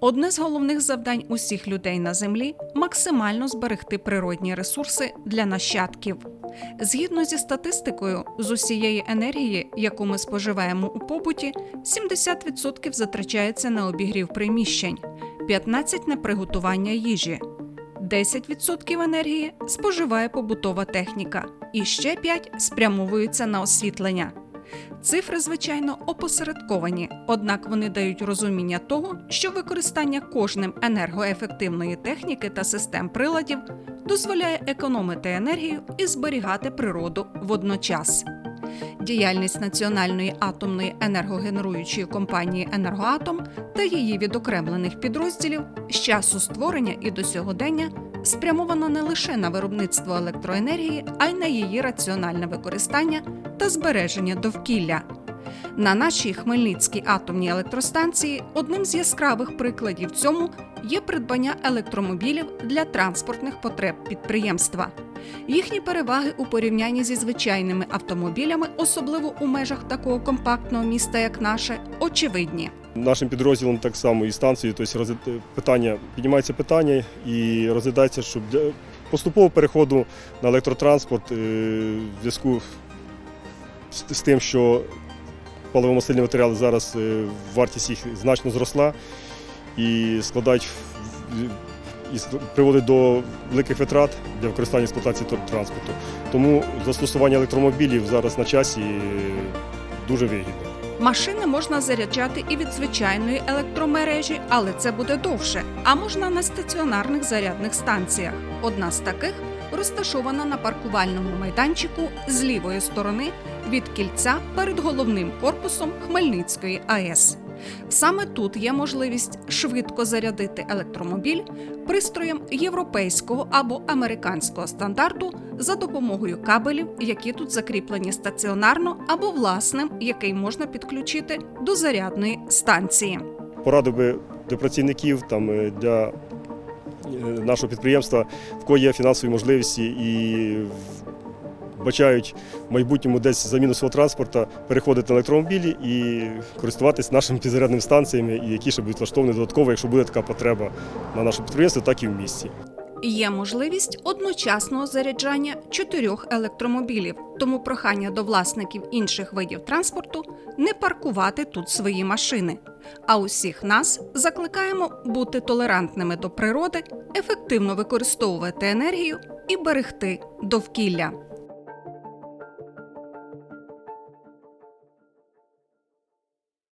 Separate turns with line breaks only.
Одне з головних завдань усіх людей на землі максимально зберегти природні ресурси для нащадків. Згідно зі статистикою, з усієї енергії, яку ми споживаємо у побуті, 70% затрачається на обігрів приміщень, 15% на приготування їжі, 10% енергії споживає побутова техніка, і ще 5% спрямовуються на освітлення. Цифри, звичайно, опосередковані, однак вони дають розуміння того, що використання кожним енергоефективної техніки та систем приладів дозволяє економити енергію і зберігати природу водночас. Діяльність Національної атомної енергогенеруючої компанії Енергоатом та її відокремлених підрозділів з часу створення і до сьогодення спрямовано не лише на виробництво електроенергії, а й на її раціональне використання та збереження довкілля. На нашій Хмельницькій атомній електростанції одним з яскравих прикладів цьому є придбання електромобілів для транспортних потреб підприємства. Їхні переваги у порівнянні зі звичайними автомобілями, особливо у межах такого компактного міста, як наше, очевидні.
Нашим підрозділом так само і станцією, тобто розгляд- питання піднімається питання і розглядається, щоб для поступового переходу на електротранспорт е, в зв'язку з, тим, що паливомастильні матеріали зараз е, вартість їх значно зросла і складають і приводить до великих витрат для використання експлуатації транспорту. Тому застосування електромобілів зараз на часі е, дуже вигідно.
Машини можна заряджати і від звичайної електромережі, але це буде довше. А можна на стаціонарних зарядних станціях. Одна з таких розташована на паркувальному майданчику з лівої сторони від кільця перед головним корпусом Хмельницької АЕС. Саме тут є можливість швидко зарядити електромобіль пристроєм європейського або американського стандарту за допомогою кабелів, які тут закріплені стаціонарно, або власним, який можна підключити до зарядної станції.
порадив би для працівників там, е, для е, нашого підприємства, в кого є фінансові можливості і в- бачають в майбутньому десь заміну свого транспорту, переходити на електромобілі і користуватись нашими підзарядними станціями, які ще будуть влаштовані додатково, якщо буде така потреба на нашому підприємстві, так і в місті.
Є можливість одночасного заряджання чотирьох електромобілів, тому прохання до власників інших видів транспорту не паркувати тут свої машини. А усіх нас закликаємо бути толерантними до природи, ефективно використовувати енергію і берегти довкілля.